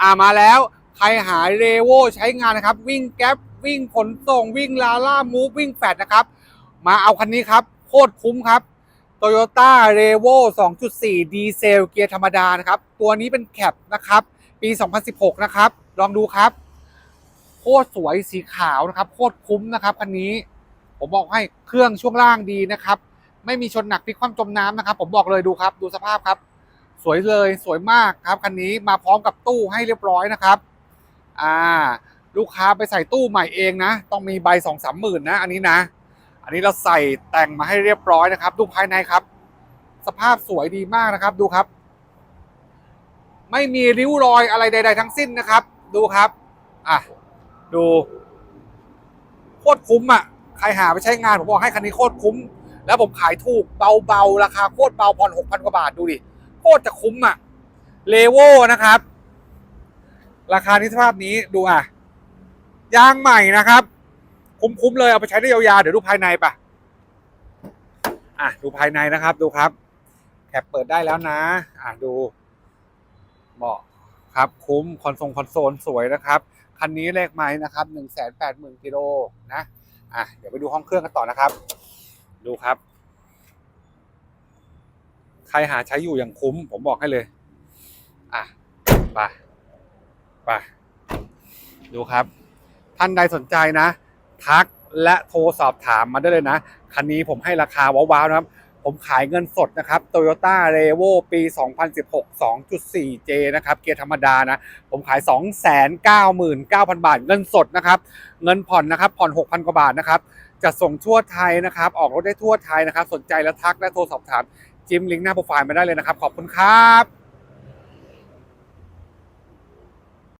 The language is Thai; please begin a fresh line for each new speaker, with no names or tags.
อ่ามาแล้ว ใครหาเรโวใช้งานนะครับ วิ่งแก๊ปวิ่งขนส่งวิ่งลาล่ามูฟวิ่งแฟดนะครับ มาเอาคันนี้ครับ โคตรคุ้มครับ Toyota r e v o 2.4 ดีเซลเกียร์ธรรมดานะครับ ตัวนี้เป็นแคปนะครับ ปี 2016 นะครับ ลองดูครับ โคตรสวยสีขาวนะครับ โคตรคุ้มนะครับคันนี้ ผมบอกให้เครื่องช่วงล่างดีนะครับ ไม่มีชนหนักพลิกคว่ำจมน้ำนะครับ ผมบอกเลยดูครับ ดูสภาพครับ สวยเลยสวยมากครับคันนี้มาพร้อมกับตู้ให้เรียบร้อยนะครับอ่าลูกค้าไปใส่ตู้ใหม่เองนะ ต้องมีใบสองสามหมื่นนะ อันนี้นะ อันนี้เราใส่แต่งมาให้เรียบร้อยนะครับดูภายในครับ สภาพสวยดีมากนะครับดูครับ ไม่มีริ้วรอยอะไรใด ๆ ทั้งสิ้นนะครับ ดูครับอะดูโคตรคุ้มอะใครหาไปใช้งานผมบอกให้คันนี้โคตรคุ้ม แล้วผมขายถูกเบาๆราคาโคตรเบาผ่อนหกพันกว่าบาทดูดิ ตรจะคุ้มอะเลโวนะครับ ราคานี้สภาพนี้ดูอะ ยางใหม่นะครับ คุ้มๆเลยเอาไปใช้ได้ยาวๆ เดี๋ยวดูภายในปะอะดูภายในนะครับดูครับแคปเปิดได้แล้วนะ อะดูเหมาะครับคุ้มคอนโซลคอนโซลสวยนะครับคันนี้เลขไม้นะครับหนึ่งแสนแปดหมื่นกิโลนะ อะ เดี๋ยวไปดูห้องเครื่องกันต่อนะครับ ดูครับ ใครหาใช้อยู่อย่างคุ้ม ผมบอกให้เลย อะไปไปดูครับ ท่านใดสนใจนะ ทักและโทรสอบถามมาได้เลยนะ คันนี้ผมให้ราคาว้าวๆนะครับ ผมขายเงินสดนะครับ Toyota r e v o ปี 2016 2.4J นะครับ เกียร์ธรรมดานะ ผมขาย 299,000 บาท เงินสดนะครับ เงินผ่อนนะครับ ผ่อน 6,000 กว่าบาทนะครับจะส่งทั่วไทยนะครับ ออกรถได้ทั่วไทยนะครับ สนใจแล้วทักและโทรสอบถาม จิ้มลิงก์หน้าโปรไฟล์มาได้เลยนะครับ ขอบคุณครับ